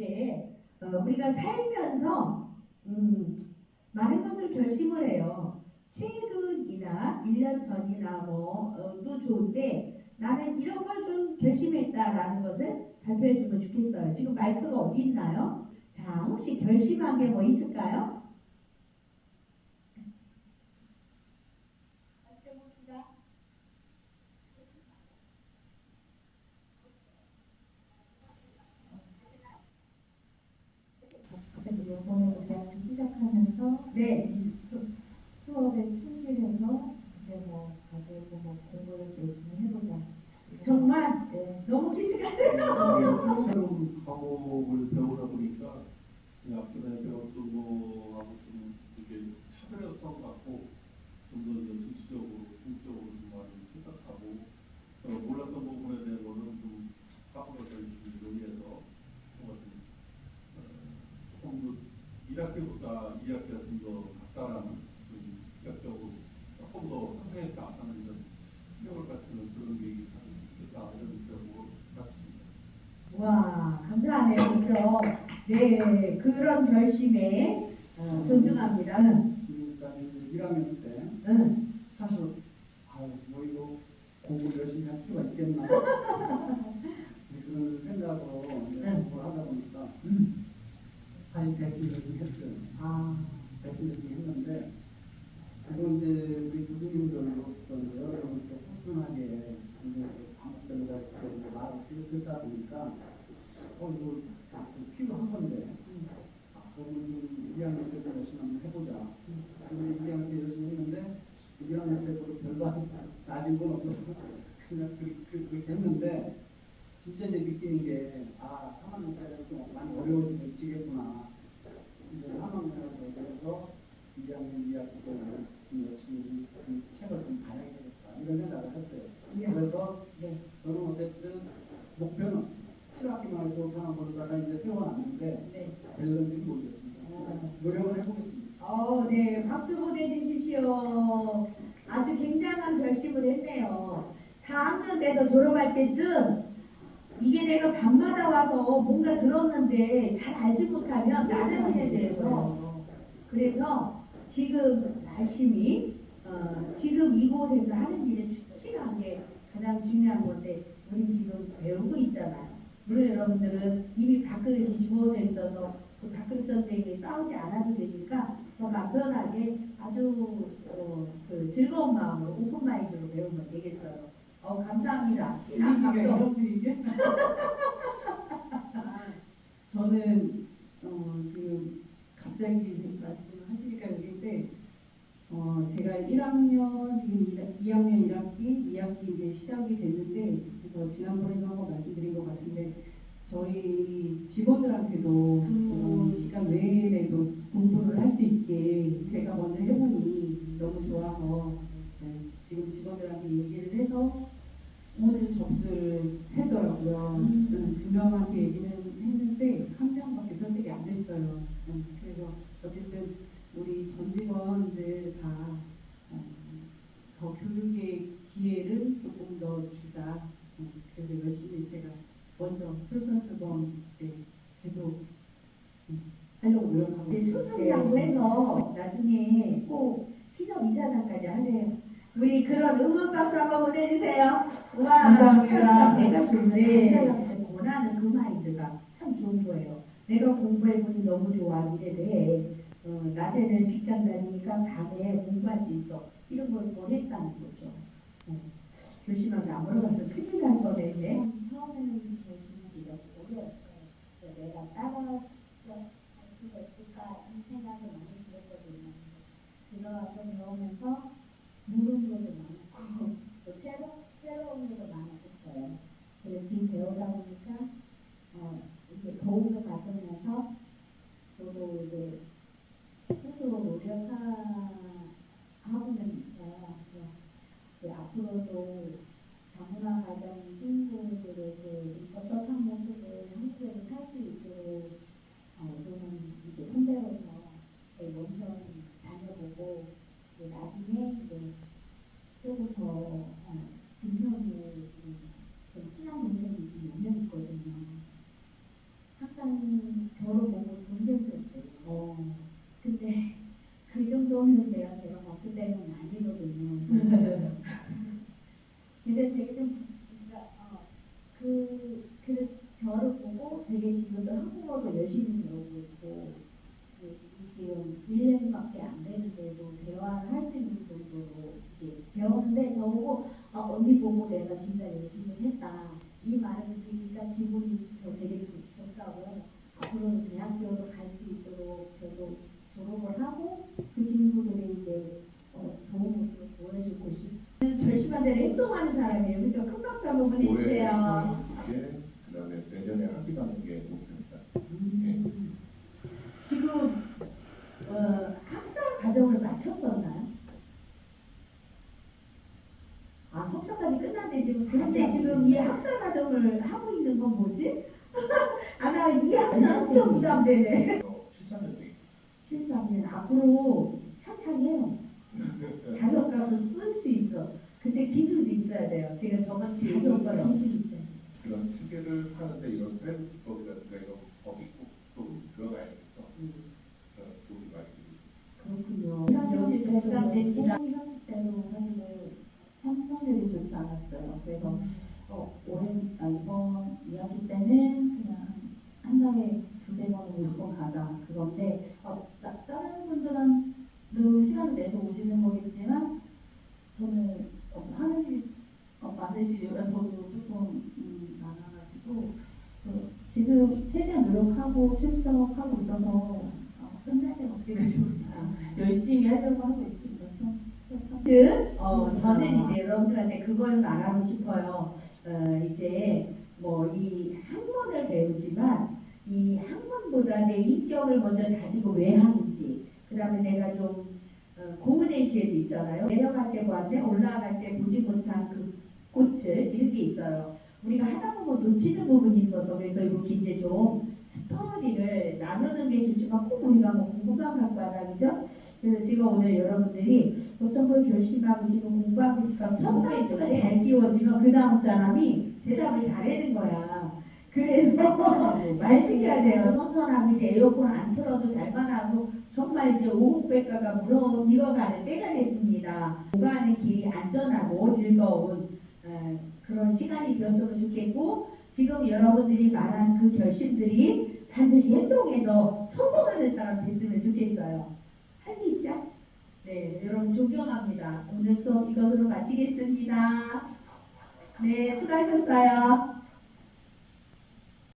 이제 어, 우리가 살면서 음, 많은 것을 결심을 해요. 최근이나 1년 전이나 뭐도 좋은데 나는 이런 걸 좀 결심했다라는 것을 발표해 주면 좋겠어요. 지금 마이크가 어디 있나요? 자, 혹시 결심한 게 뭐 있을까요? 이번에 대학 시작하면서 네. 이 수, 수업에 충실해서 이제 뭐 가지고 뭐 공부를 열심히 해보자. 정말 네. 너무 씩씩하네요. 새로운 과목을 배우다 보니까 이 앞전에 배웠던 거하고 좀 이렇게 차별성 갖고 좀더 지식적으로, 공적으로 좀 많이 생각하고 어, 몰랐던 부분에 대한 거는 좀 까먹어 더 열심히 논의해서 뭔가 좀 어, 조금 더 1학기보다 2학기가 좀더 각달하는 좀 시각적으로 조금 더 상승했다 하는 이런 생각을 갖추는 그런 계획이 있다 이런 생각으로 갖습니다. 와, 감사하네요. 그죠? 네, 그런 결심에 어, 존중합니다. 응, 지금까지 1학년 때 응. 사실 아유 뭐 이거 공부 열심히 할 필요가 있겠나 그런 생각으로 이제 응. 공부를 하다 보니까 음. 사실 백기를 좀 했어요. 아, 백기를 좀 했는데 그리고 이제 우리 교수님들로부터 여러분께 소중하게 이제 반복적으로 이렇게 말을 듣다 보니까 좀 필요한 건데 아, 그러면 2학년 때도 열심히 한번 해보자. 근데 2학년 때 열심히 했는데 1학년 때도 별로 나아진 건 없어서 그냥 그, 그, 그렇게 했는데 진짜 이제 느끼는 게 아, 3학년 때는 좀 많이 어려워지겠구나. 이제 3학년에 대해서 2학년 2학기 때는 좀 열심히 좀 책을 좀 봐야 되겠다. 이런 생각을 했어요. 그래서 네. 저는 어쨌든 목표는 7학기만 해서 하나 보다가 이제 네. 될런지 모르겠습니다. 노력을 해보겠습니다. 어, 네, 박수 보내주십시오. 아주 굉장한 결심을 했네요. 4학년 돼서 졸업할 때쯤 이게 내가 밤마다 와서 뭔가 들었는데 잘 알지 못하면 나 자신에 대해서 그래서 지금 열심히 어, 지금 이곳에서 하는 일을 충실한 게 가장 중요한 건데 우리 지금 배우고 있잖아요. 물론 여러분들은 이미 밥그릇이 주어져 있어서 그 밥그릇 전쟁에 싸우지 않아도 되니까 더 편하게 아주 어, 그 즐거운 마음으로 오픈 마인드로 배우면 되겠어요. 어 감사합니다. 진한 박수. 저는 어, 지금 갑자기 지금 말씀하시니까 여기인데 어, 제가 1학년 지금 2, 학년 1학기 2학기 이제 시작이 됐는데 그래서 지난번에도 한번 말씀드린 저희 직원들한테도 어, 시간 외에도 공부를 할 수 있게 제가 먼저 해보니 너무 좋아서 네, 지금 직원들한테 얘기를 해서 오늘 접수를 했더라고요. 음. 음, 두 명한테 얘기는 했는데 한 명밖에 설득이 안 됐어요. 음, 그래서 어쨌든 우리 전 직원들 다 어, 더 교육의 기회를 조금 더 주자. 음, 그래서 열심히 제가 먼저 솔선수범 네, 계속 음, 하려고 노력하고 네, 있어요. 수습이라고 해서 나중에 꼭 신업 이사장까지 하세요. 우리 그런 응원 박수 한번 보내주세요. 우와. 감사합니다. 내가 좋네. 원하는 그 마인드가 참 좋은 거예요. 내가 공부해 보니 너무 좋아. 이래도 해. 어, 낮에는 직장 다니니까 밤에 공부할 수 있어. 이런 걸 원했다는 거죠. 어, 결심하면 안 물어봐서 큰일 날 뻔했네. 처음에는 결심을 이렇게 어려웠어요. 내가 따라갈 수가 있을까 이 생각이 많이 들었거든요. 들어와서 배우면서 모르는 것도 많고 또 새로, 새로운 것도 많았었어요. 그래서 지금 배우다 보니까 어, 이렇게 도움을 받으면서 저도 이제 스스로 노력하고는 있어요. 이제 앞으로도 다문화 가정 친구들에게 좀 떳떳한 모습을 한국에서 살 수 있도록 어, 저는 이제 선배로서 네, 먼저 다녀보고 이제 나중에 이제 조금 더 어, 진형을 좀 친한 동생이 지금 몇 명 있거든요. 항상 저를 보고 존경스럽대요. 어. 근데 그 정도는 제가 제가 봤을 때는 아니거든요. 근데 되게 좀 그러니까 어, 그, 그 저를 되게 지금도 한국어도 열심히 배우고 있고 그 지금 1년밖에 안 되는데도 대화를 할 수 있는 정도로 이제 배웠는데 저보고 아, 언니 보고 내가 진짜 열심히 했다 이 말을 들으니까 기분이 저 되게 좋- 좋다고요. 앞으로는 대학교도 갈 수 있도록 저도 졸업을 하고 그 친구들이 이제 어, 좋은 모습을 보여주고 싶. 결심한 대로 행동하는 사람이에요. 그죠? 큰 박수 한번 올해 보내주세요. 게 그다음에 내년에 학위 가는 게 목표입니다. 음. 지금 어, 학사 과정을 마쳤었나요? 아 석사까지 끝났네 지금. 그런데 지금 이 학사 과정을 하고 있는 건 뭐지? 아나 2학년 엄청 부담되네. 어, 73년도에 73년 앞으로 차차히 해요. 자격값을 쓸 수 있어. 근데 기술도 있어야 돼요. 제가 저번 주에 자격과. 기술이 체계를 하는데 사회부 기법이라든가 이런 법이 꼭또 들어가야겠죠. 그런 도움이 많이 되고 그렇군요. 여지 때도 부담됩니다. 현 때도 사실은 참석률이 좋지 않았어요. 그래서 어, 올해 아, 이번 2학기 때는 그냥 한 달에 두세 번은 무조건 가자 그건데 어, 나, 다른 분들도 시간 내서 오시는 거겠지만 저는 어, 하는 일이 어, 많으시라 저도 조금 음, 많아가지고 그, 지금 최대한 노력하고 출석하고 있어서 어, 끝날 때가 어떻게 될지 모르겠지만 열심히 하려고 하고 있습니다. 그, 어, 저는 이제 여러분들한테 그걸 말하고 싶어요. 어, 이제 뭐 이 학문을 배우지만 이 학문보다 내 인격을 먼저 가지고 왜 하는지, 그 다음에 내가 좀 어, 고문의 시에도 있잖아요. 내려갈 때 보았네, 올라갈 때 보지 못한 그 꽃을 이런 게 있어요. 우리가 하다 놓치는 부분이 있어서 그래서 이렇게 이제 좀 스토리를 나누는 게 좋지만 꼭 우리가 뭐 공부만 갖고 하다 그죠? 그래서 지금 오늘 여러분들이 어떤 걸 결심하고 지금 공부하고 있을까 첫 단추가 잘 끼워지면 그 다음 사람이 대답을 잘하는 거야. 그래서 말 시켜야 돼요. 선선하고 이제 에어컨 안 틀어도 잘만 하고 정말 이제 오후백과가 물어 익어가는 때가 됐습니다. 공부하는 길이 안전하고 즐거운 어, 그런 시간이 되었으면 좋겠고 지금 여러분들이 말한 그 결심들이 반드시 행동해서 성공하는 사람 됐으면 좋겠어요. 할 수 있죠? 네, 여러분 존경합니다. 오늘 수업 이것으로 마치겠습니다. 네, 수고하셨어요.